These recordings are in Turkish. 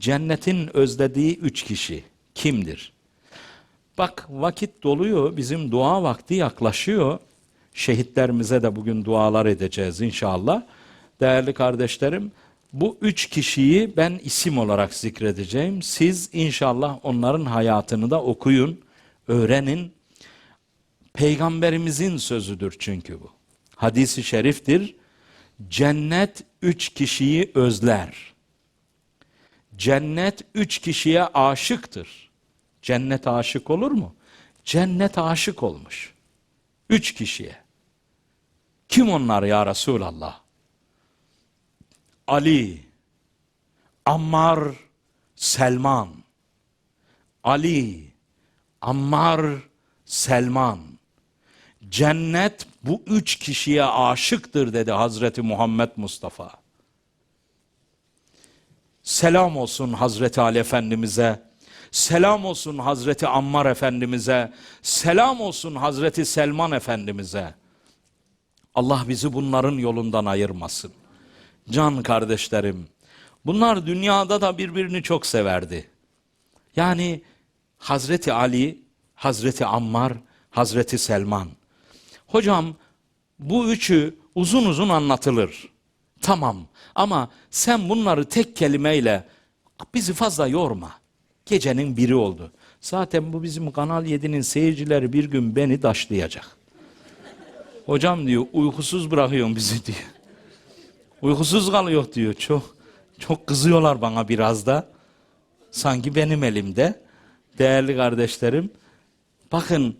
cennetin özlediği üç kişi kimdir? Bak vakit doluyor, bizim dua vakti yaklaşıyor. Şehitlerimize de bugün dualar edeceğiz inşallah. Değerli kardeşlerim, bu üç kişiyi ben isim olarak zikredeceğim. Siz inşallah onların hayatını da okuyun, öğrenin. Peygamberimizin sözüdür çünkü bu. Hadisi şeriftir. Cennet üç kişiyi özler. Cennet üç kişiye aşıktır. Cennet aşık olur mu? Cennet aşık olmuş. Üç kişiye. Kim onlar ya Resulallah? Ali, Ammar, Selman. Ali, Ammar, Selman. Cennet bu üç kişiye aşıktır dedi Hazreti Muhammed Mustafa. Selam olsun Hazreti Ali Efendimiz'e. Selam olsun Hazreti Ammar Efendimiz'e. Selam olsun Hazreti Selman Efendimiz'e. Allah bizi bunların yolundan ayırmasın. Can kardeşlerim, bunlar dünyada da birbirini çok severdi. Yani Hazreti Ali, Hazreti Ammar, Hazreti Selman. Hocam bu üçü uzun uzun anlatılır. Tamam ama sen bunları tek kelimeyle bizi fazla yorma. Gecenin biri oldu. Zaten bu bizim Kanal 7'nin seyircileri bir gün beni daşlayacak. Hocam diyor uykusuz bırakıyorsun bizi diyor. Uykusuz kalıyor diyor. Çok çok kızıyorlar bana biraz da. Sanki benim elimde. Değerli kardeşlerim. Bakın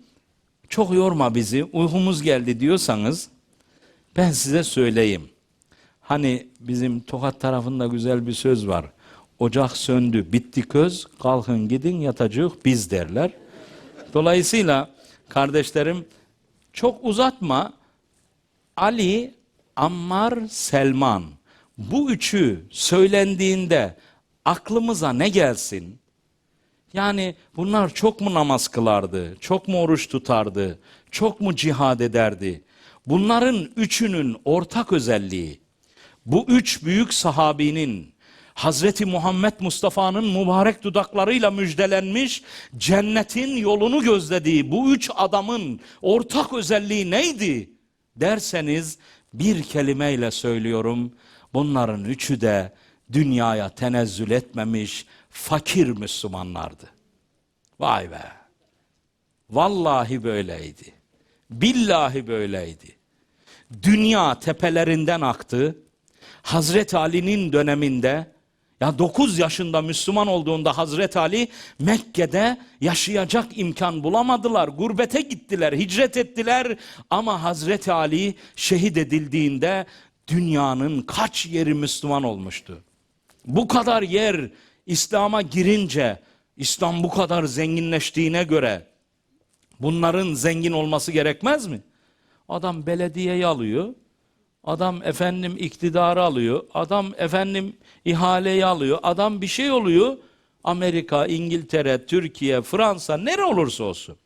çok yorma bizi. Uykumuz geldi diyorsanız ben size söyleyeyim. Hani bizim Tokat tarafında güzel bir söz var. Ocak söndü, bitti köz, kalkın gidin yatacak biz derler. Dolayısıyla kardeşlerim çok uzatma. Ali, Ammar, Selman. Bu üçü söylendiğinde aklımıza ne gelsin? Yani bunlar çok mu namaz kılardı? Çok mu oruç tutardı? Çok mu cihad ederdi? Bunların üçünün ortak özelliği bu üç büyük sahabinin Hazreti Muhammed Mustafa'nın mübarek dudaklarıyla müjdelenmiş cennetin yolunu gözlediği bu üç adamın ortak özelliği neydi derseniz bir kelimeyle söylüyorum. Bunların üçü de dünyaya tenezzül etmemiş fakir Müslümanlardı. Vay be. Vallahi böyleydi. Billahi böyleydi. Dünya tepelerinden aktı. Hazreti Ali'nin döneminde ya 9 yaşında Müslüman olduğunda Hazreti Ali Mekke'de yaşayacak imkan bulamadılar. Gurbete gittiler, hicret ettiler ama Hazreti Ali şehit edildiğinde dünyanın kaç yeri Müslüman olmuştu. Bu kadar yer İslam'a girince İslam bu kadar zenginleştiğine göre bunların zengin olması gerekmez mi? Adam belediyeyi alıyor. Adam efendim iktidarı alıyor. Adam efendim ihaleyi alıyor. Adam bir şey oluyor. Amerika, İngiltere, Türkiye, Fransa nere olursa olsun.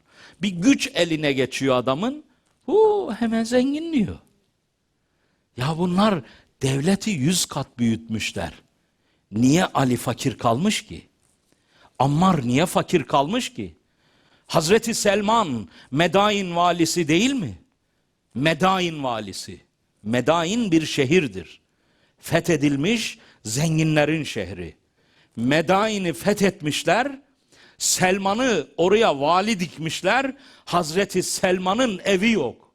Bir güç eline geçiyor adamın. Hu hemen zenginliyor. Ya bunlar devleti yüz kat büyütmüşler. Niye Ali fakir kalmış ki? Ammar niye fakir kalmış ki? Hazreti Selman Medain valisi değil mi? Medain valisi. Medain bir şehirdir. Fethedilmiş zenginlerin şehri. Medain'i fethetmişler. Selman'ı oraya vali dikmişler. Hazreti Selman'ın evi yok.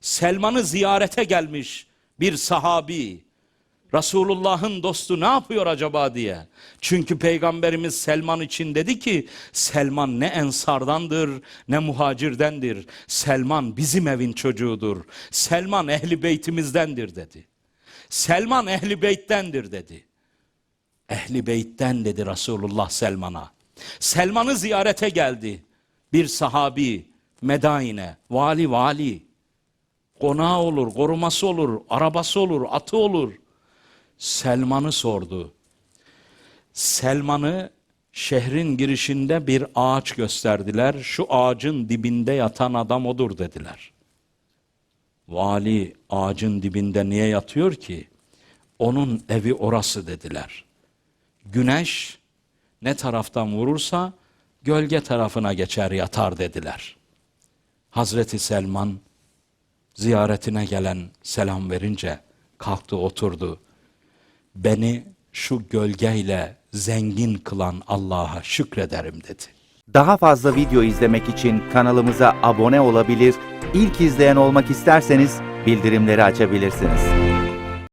Selman'ı ziyarete gelmiş bir sahabi. Resulullah'ın dostu ne yapıyor acaba diye. Çünkü Peygamberimiz Selman için dedi ki Selman ne ensardandır ne muhacirdendir. Selman bizim evin çocuğudur. Selman ehli beytimizdendir dedi. Selman ehli beyttendir dedi. Ehli beytten dedi Resulullah Selman'a. Selman'ı ziyarete geldi. Bir sahabi Medain'e vali vali. Konağı olur, koruması olur, arabası olur, atı olur. Selman'ı sordu. Selman'ı şehrin girişinde bir ağaç gösterdiler. Şu ağacın dibinde yatan adam odur dediler. Vali ağacın dibinde niye yatıyor ki? Onun evi orası dediler. güneş ne taraftan vurursa gölge tarafına geçer yatar dediler. Hazreti Selman ziyaretine gelen selam verince kalktı oturdu. Beni şu gölgeyle zengin kılan Allah'a şükrederim dedi. Daha fazla video izlemek için kanalımıza abone olabilir, ilk izleyen olmak isterseniz bildirimleri açabilirsiniz.